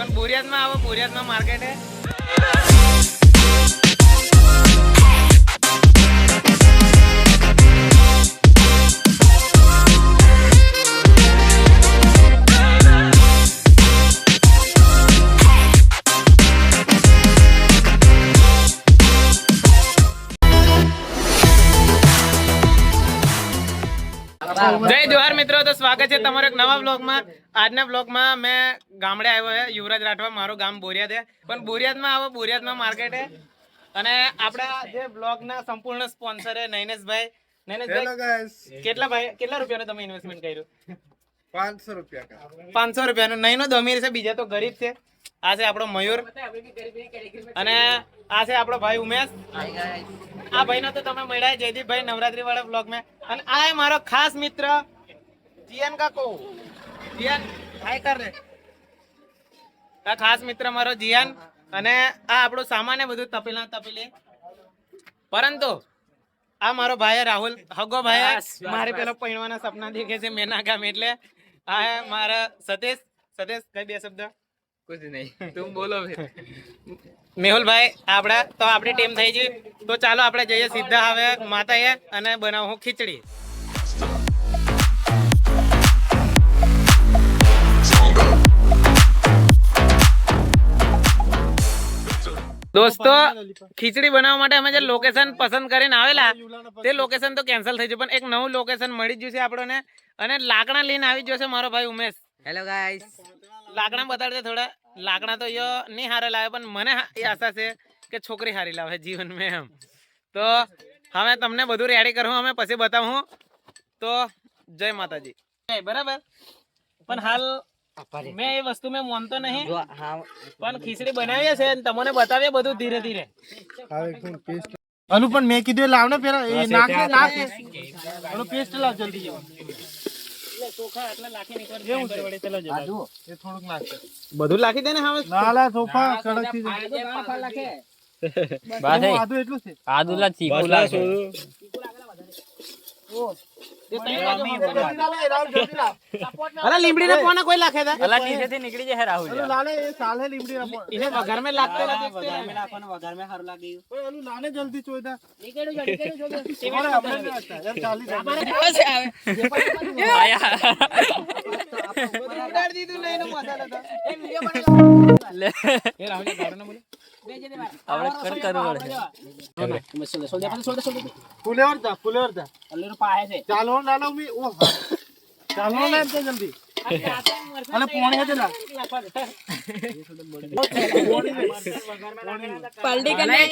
પણ બોરિયાદમાં આવો બોરિયાદમાં માર્કેટે જય જોહાર મિત્રો તો સ્વાગત છે તમારો એક નવા બ્લોગમાં આજના બ્લોગમાં મેં ગામડે આવ્યો છે યુવરાજ રાઠવા મારું ગામ બોરિયાદ છે પણ બોરિયાદમાં આવો બોરિયાદમાં માર્કેટે અને આપણા જે બ્લોગના સંપૂર્ણ સ્પોન્સર છે નૈનેશભાઈ. નૈનેશભાઈ કેટલા ભાઈ કેટલા રૂપિયાનું તમે ઇન્વેસ્ટમેન્ટ કર્યું? પાંચસો રૂપિયા કા. પાંચસો રૂપિયાનું. નૈનો નો દમીર છે બીજા તો ગરીબ છે. આ છે આપણો મયુર. અને આ છે આપણો ભાઈ ઉમેશ. આ ભાઈ તો તમે મળ્યા જયદીપભાઈ નવરાત્રી વાળા બ્લોગ મેં અને આ એ મારો ખાસ મિત્ર જીયન કાકો. જીયન હાય કર રે આ ખાસ મિત્ર મારો જીયન અને આ આપણું સામાન બધું તપેલા તપેલી. પરંતુ આ મારો ભાઈ રાહુલ. હગો ભાઈ મારે પેલો પૈણવાના સપના દેખે છે મેના ગામ એટલે. આ મારા સતીશ. સતીશ કઈ બે શબ્દ? કુછ નહીં. તું બોલો ફિર. મેહુલભાઈ આપડા તો આપણી ટીમ થઈ ગઈ. તો ચાલો આપણે જઈએ સીધા હવે માતાએ અને બનાવું ખીચડી. દોસ્તો ખીચડી બનાવવા માટે અમે જે લોકેશન પસંદ કરીને આવેલા તે લોકેશન તો કેન્સલ થઈ ગયું પણ એક નવું લોકેશન મળી ગયું છે આપણને. અને લાકડા લઈને આવી ગયો છે મારો ભાઈ ઉમેશ. હેલો ગાઈસ લાકડા બતાડજે થોડા. લાકડા તો યો નહીં હારે લાવે પણ મને એ આશા છે કે છોકરી હારી લાવે જીવન મેં એમ. તો હવે તમને બધું રેડી કરું અમે પછી બતાવું તો જય માતાજી. જય, બરાબર? પણ હાલ મેં એ વસ્તુ મેં માનતો નહીં પણ ખીચડી બનાવીએ છે તમને બતાવીએ બધું ધીરે ધીરે. અનુ પણ મેં કીધું એ લાવ ને પેલા નાખ નાખ પેસ્ટ લાવ જલ્દી જેવા બધું લાખી દે ને હવે? ના લા સોફા કડકથી આદુ એટલું છે? આદુલા ચીકુલા છે અરે લીમડી ને કોને કોઈ લાખે તા? અલા નીચે થી નીકળી જાય રાહુલ લાલે એ સાલે લીમડી ના પણ એને વઘાર में લાગતે નથી. અલુ લાને જલ્દી ચોયદા અરે આપણે નહીં વાંચતા. યાર ચાલી જાય. ઉડાડી દીધું લઈને મસાલા તો લે. એ રાહુલ ગાડો બોલો? ಅವಳೆ ಕಣ್ ಕರು पार्टी करने आए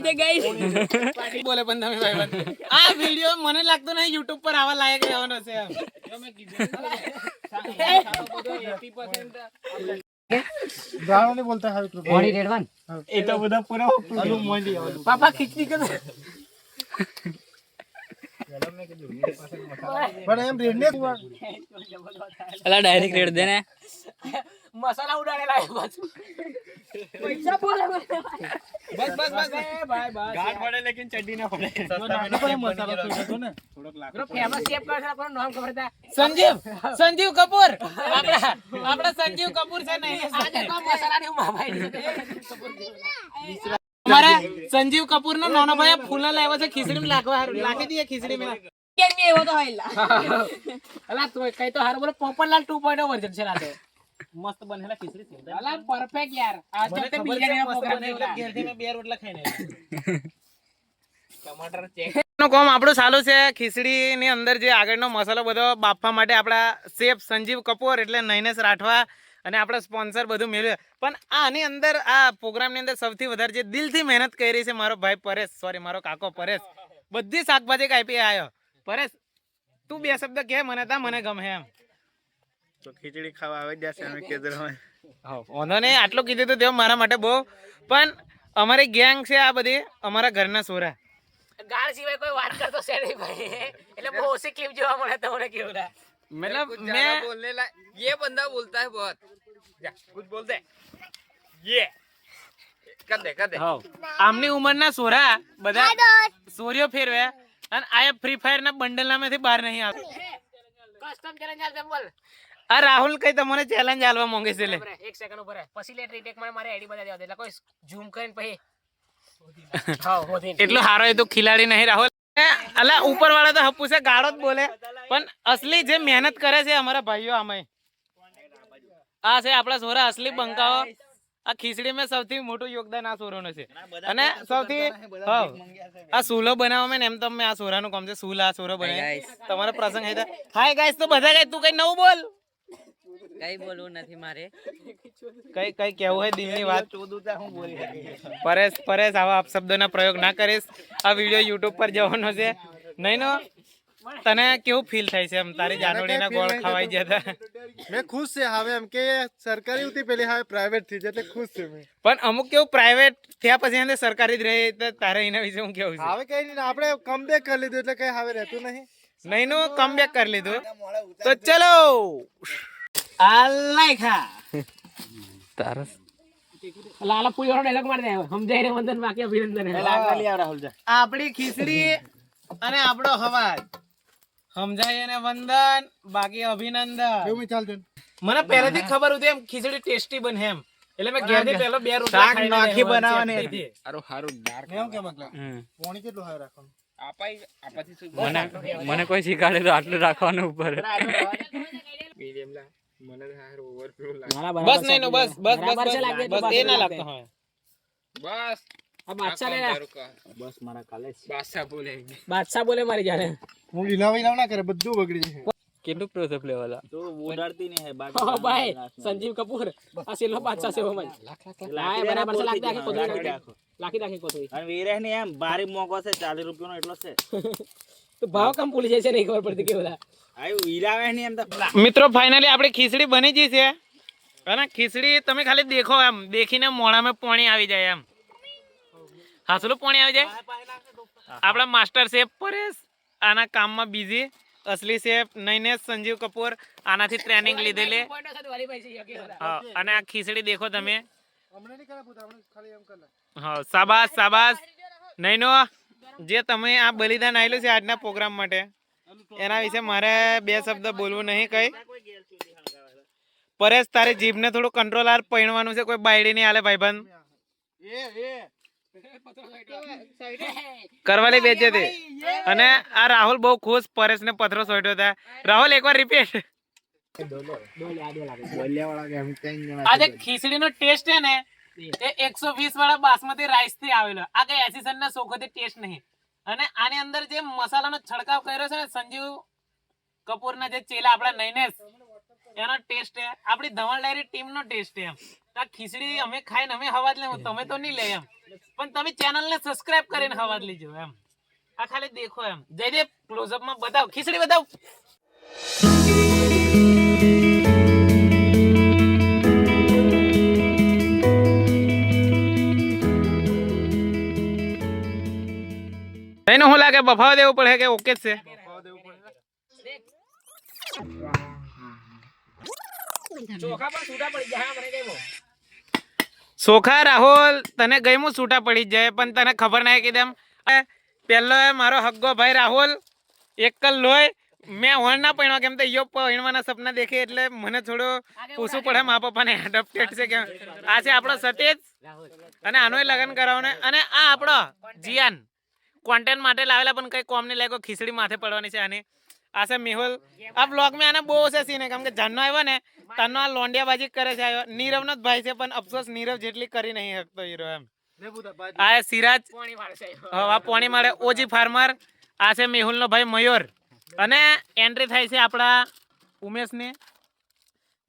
थे पार्टी बोले बंदा में भाई बंदा वीडियो मने लागतो नाही YouTube पर आवा लायक आहे असे ब्राउन ही बोलता है हर ट्रू रेड वन ये तो बुदा पूरा हो पूरा आलू मोई लिया पापा खिचड़ी कर पर आई एम रेडनेस अलग डायरेक्ट रेड देना मसाला उड़ाने लायक बस बस बस बस। बाय बाय गाड़ पड़े लेकिन चड्डी ना पड़े। मसाला સંજીવ સંજીવ કપૂર. આપડા સંજીવ કપૂર છે નહીં સંજીવ કપૂર નો નાનો ભાઈ ફૂલા લાવ્યો છે ખીચડી લાગવા લાગી દઈએ ખીચડી મેં એવો તો અલા તો કઈ તો હારું બોલો ટુ પોઈન્ટ વર્ઝન છે રાતે. તો ટમાટર નું કામ આપણું ચાલુ છે. ખીચડી ની અંદર જે આગળનો મસાલો બધો બાફવા માટે આપણા શેફ સંજીવ કપૂર એટલે નૈનેશ રાઠવા અને આપણા સ્પોન્સર બધું મેળવ્યું. પણ આની અંદર આ પ્રોગ્રામની અંદર સૌથી વધારે જે દિલથી મહેનત કરી છે મારો ભાઈ પરેશ. સોરી મારો કાકો પરેશ. બધી શાકભાજી કાપી આવ્યો પરેશ તું બે શબ્દ કે મને તા મને ગમે એમ. તો ખીચડી ખાવા આવી જશે અમે કેદરમાં વાંધો નહીં આટલું કીધું તો તેઓ મારા માટે બહુ. પણ અમારી ગેંગ છે આ બધી અમારા ઘરના સોરા. ગાળ સિવાય કોઈ વાત કરતો છે નહીં ભાઈ એટલે બહુ ઓછી ક્લિપ જોવા મળે તમને કેવું ના મતલબ મેં बोलने ला ये बंदा बोलता है बहुत जा कुछ बोल दे ये कर दे कर दे આમની ઉંમરના સોરા બધા સોરીઓ ફેરવે અને આ ફ્રી ફાયર ના બંડલ નામેથી બહાર નહીં આવતા કસ્ટમ ચેલેન્જ ચાલશે બોલ આ રાહુલ કઈ તમને ચેલેન્જ આલવા માંગે છે લે બરાબર, એક સેકન્ડ ઉપર રહે. પછી લે retake માં મારે ID બતાવી દેવા દે. એટલે કોઈ zoom કરીને પછી હા, હોધી. એટલો હારો એ તો ખિલાડી નહીં રાહુલ. અલા ઉપર વાળા તો હપ્પુ છે ગાળો જ બોલે. પણ અસલી જે મહેનત કરે છે અમારા ભાઈઓ આમાં આ છે આપણા સોરા અસલી બંકાઓ. આ ખીચડી માં સૌથી મોટું યોગદાન આ સોરાનું છે. અને સૌથી આ સુલો બનાવવામાં એમ તમે આ સોરાનું કામ છે સુલ આ સોરો બનાવે. તમારો પ્રસંગ હાય ગાઈસ તો બધા ગાય તું કઈ નવું બોલ. કઈ બોલવું નથી મારે. કઈ કઈ કેવું હોય દિલની વાત? પરેશ પરેશ આવા અપશબ્દોના પ્રયોગ ના કરીશ. આ વીડિયો યુટ્યુબ પર જવાનો છે. નહીં નો? તને કેવું ફીલ થાય છે એમ? તારી જાનોડીના ગોળ ખવાઈ ગયા હતા મેં ખુશ છે હવે એમ કે સરકારી હતી પેલી હવે પ્રાઇવેટ થઈ એટલે ખુશ છે મેં. પણ અમુક કેવું પ્રાઇવેટ થયા પછી એને સરકારી જ રહે તો તારે એના વિશે હું કેવું છે? હવે કઈ નહીં આપણે કમબેક કરી લીધું એટલે કઈ હવે રહેતું નહીં. નહીં નો કમબેક કરી લીધું. તો ચલો! ખા લાલા પુઈ વાળો dialogue મારી દે સમજાય રે વંદન બાકી અભિનંદન આપણી ખીચડી અને આપણો હવાજ સમજાય અને વંદન બાકી અભિનંદન એવું મને પહેલેથી ખબર હતી એમ ખીચડી ટેસ્ટી બને એમ. એટલે મેં ઘેરથી પહેલો બે રોટલા ખાઈને નાખી બનાવવાની હતી. સારું સારું ડાર્ક એમ કે મતલબ પોણી કેટલું હાય રાખવાનું? આપાઈ આપાથી શું મને મને કોઈ શીખવાડે તો આટલું રાખવાનું ઉપર. મીડિયમ લા. મને તો સારું ઓવરફ્લો લાગે. મારા બરાબર બસ નહીં નો બસ બસ બસ બરાબર છે બસ લાગે તો બસ એ ના લાગતો લાગે. હોય. બસ. આ બાદશાહ લે બસ મારા કાલે બાદશાહ બોલે. બાદશાહ બોલે મારી જાને હું ઈલાવ ઈલાવ ના કરે બધું બગડી જશે કેટલું પ્રોસેસ લેવાલા ઓ ભાઈ સંજીવ કપૂર આ સિલ્લો બાદશાહ છે ઓમાં લાય બરાબર છે લાગી આખી કોથળી નાખી લાખી નાખી કોથળી અને વિરેહની એમ ભારે મોકો છે ચાલીસ રૂપિયાનો એટલો છે. તો ભાવ કમ ભૂલી જાય છે નહીં ખબર પડતી કેવડા આ હીરાવે ની એમ તો. મિત્રો ફાઇનલી આપણી ખીચડી બની ગઈ છે. અને ખીચડી તમે ખાલી દેખો એમ દેખીને મોઢામાં પાણી આવી જાય એમ. હાસલું પાણી આવી જાય? આપણા માસ્ટર શેફ પરેશ આના કામમાં બિઝી અસલી શેફ નૈનેશ સંજીવ કપૂર આનાથી ટ્રેનિંગ લીધેલી. અને આ ખીચડી દેખો તમે. હા નહીં કરે નહીં આપણે ખાલી એમ કર લે. હા સાબાસ સાબાસ નૈનો જે તમે આ બલિદાન આવેલું છે આજના પ્રોગ્રામ માટે એના વિશે મારે બે શબ્દ બોલવું નહીં કઈ. પરેશ તારે જીભને થોડું કંટ્રોલ આર પહેણવાનું છે કોઈ બાયડી નહીં આલે ભાઈબંધ? એ એ બેચે તે અને આ રાહુલ બહુ ખુશ પરેશ ને પથરો સોટ્યો હતા રાહુલ એકવાર રિપીટ આજે ખીચડી નો ટેસ્ટ છે ને એકસો વીસ વાળા બાસમતી રાઈસથી આવેલો. આ કઈ એસિસન ના શોખોથી ટેસ્ટ નહીં. અને આની અંદર જે મસાલાનો છડકાવ કર્યો છે ને સંજીવ કપૂર ના જે ચેલા આપણા નૈનેશ, એનો ટેસ્ટ છે. આપણી ધવલ ડાયરી ટીમ નો ટેસ્ટ એમ. આ ખીચડી અમે ખાઈને અમે હવાજ લેવું. તમે તો નહીં લે એમ. પણ તમે ચેનલ ને સબસ્ક્રાઇબ કરીને હવાજ લેજો એમ. આ ખાલી દેખો એમ. જયદેવ ક્લોઝઅપમાં બતાવ. ખીચડી બતાવ. શું બફાવા દેવું પડે કે ઓકે જ છે? સોખા રાહુલ તને ગયમું છૂટા પડી જાય પણ તને ખબર ના કે તેમ. પહેલો એ મારો હગ્ગો ભાઈ રાહુલ એકલ લોય મેં હોણ ના પૈણવા કેમ તો યો પૈણવાના સપના દેખે એટલે મને થોડું પૂછવું પડે મા પપ્પાને એડપ્ટેડ છે કે આ છે આપણો સતીજ? અને આનોય લગ્ન કરાવને અને આ આપણો જીયાન. કોન્ટેન્ટ માટે લાવેલા પણ કઈ કોમ નહીં લાગ્યો. ખીચડી માથે પડવાની છે આની. આ છે મેહુલ. આ બ્લોગમાં આને બહુ છે સીને કેમ કે જન્નો આવ્યો ને તાનો આ લોંડિયાબાજી કરે છે આવ્યો. નીરવનો જ ભાઈ છે પણ અફસોસ નીરવ જેટલી કરી નહીં શકતો હીરો એમ. આ સિરાજ પાણી હવા પોણી માળે ઓજી ફાર્મર. આ છે મેહુલનો ભાઈ મયુર. અને એન્ટ્રી થાય છે આપણા ઉમેશની.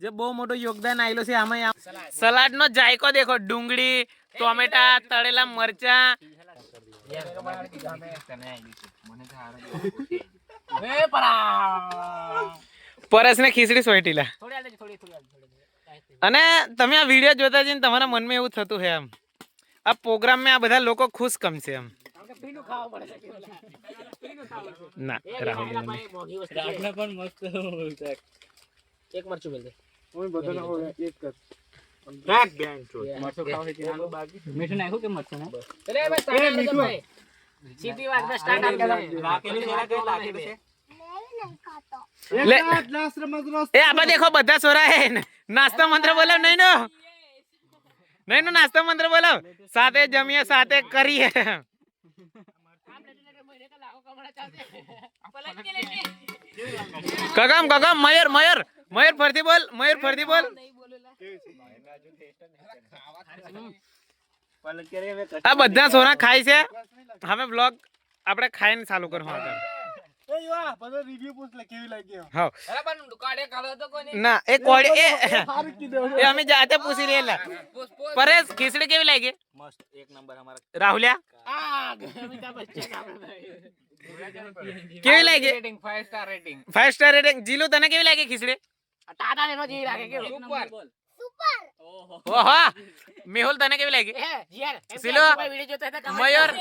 જે બહુ મોટું યોગદાન આવેલું છે આમાં સલાડ. નો જાયકો દેખો. ડુંગળી ટોમેટા તળેલા મરચા પરસ ને ખીચડી સોયટીલા. અને તમે આ વીડિયો જોતા જઈને તમારા મનમાં એવું થતું છે એમ. આ પ્રોગ્રામમાં આ બધા લોકો ખુશ કમ છે એમ. ના રાહુલ પણ મસ્ત એક મરચું બોલ દે. હું પડે. ના એ રાહુલ પેલા ભાઈ મોંઘી વસ્તુ છે. પણ મસ્ત એક મરચું બોલ દે હું બધાને હવે એક કર મીઠું નાખ્યું કે મરચું ને અરે ભાઈ તારે આલજે ભાઈ. સીધી વાત ને સ્ટાર્ટ આપી દે. રાખેલું છે રાખેલું છે લે. એક જ લાસ્ટ રમત રસ એ આબા દેખો બધા સોરા હે. નાસ્તો મંત્ર બોલાવ નહીં નો. નહીં નો નાસ્તો મંત્ર બોલાવ સાથે જમીએ સાથે કરીએ. કગમ કગમ મયુર મયુર મયુર ફરતી બોલ મયુર ફરતી બોલ. પલક કરે હવે આ બધા સોના ખાય છે. હવે બ્લોગ આપણે ખાઈને ચાલુ કરવું આગળ. એ યુવા બધો રિવ્યુ પૂછ લે કેવી લાગી એમ. હા. અરે પણ કાઢે કાઢો તો કોને? ના એ કોડી એ સારું કીધું એ અમે જાતે પૂછી રહેલા પોસ પોસ પરેશ ખીચડી કેવી લાગી? મસ્ત એક નંબર અમારા. રાહુલિયા? અમિતાભ બચ્ચન કેવી લાગી? Rating 5 star rating five star rating Jilu તને કેવી લાગી ખીચડી? ટાટા એનો જેવી લાગે કેવું? સુપર ઓહો. મેહુલ તને કેવી લાગી? સિલો, મયુર.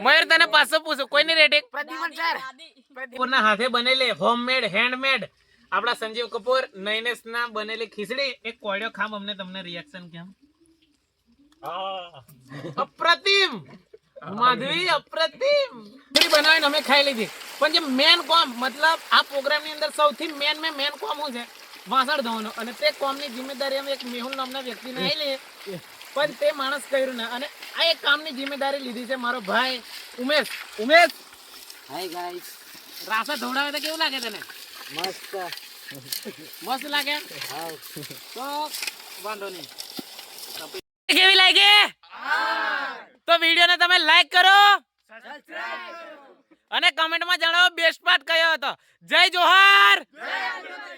મયુર તને પાછો પૂછું કોઈની રેટિંગ પ્રદ્યુમન સર કપૂરના હાથે બનેલી હોમમેડ હેન્ડમેડ આપણા સંજીવ કપૂર નૈનેશ ના બનેલી ખીચડી. એક કોળિયો ખામ અમને તમને રિએક્શન કેમ? અપ્રતિમ! માધવી અપ્રતિમ! ખીચડી બનાવીને અમે ખાઈ લીધી. પણ જે મેન કોમ મતલબ આ પ્રોગ્રામની અંદર સૌથી મેન મેન મેન કોમ હું છે? વાસણ ધોવાનો. અને તે કોમની જિમ્મેદારી અમે એક મેહુલ નામના વ્યક્તિને આવેલી પણ તે માણસ કર્યું ના. અને આ એક કામની જિમ્મેદારી લીધી છે મારો ભાઈ ઉમેશ. ઉમેશ! હાય ગાઈસ રાસા ધોવડાવે તો કેવું લાગે તને? મસ્ત. મસ્ત લાગે? તો વાંધો નહીં. કેવી લાગે? તો વીડિયો ને તમે લાઈક કરો. અને કમેન્ટમાં જણાવો બેસ્ટ પાર્ટ કયો હતો. જય જોહાર! લો.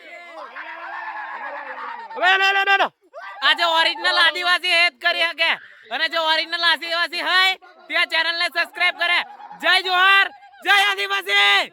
આ જે ઓરિજિનલ આદિવાસી હેત કરી શકે. અને જો ઓરિજિનલ આદિવાસી હોય ત્યાં ચેનલ ને સબસ્ક્રાઇબ કરે. જય જોહર, જય આદિવાસી.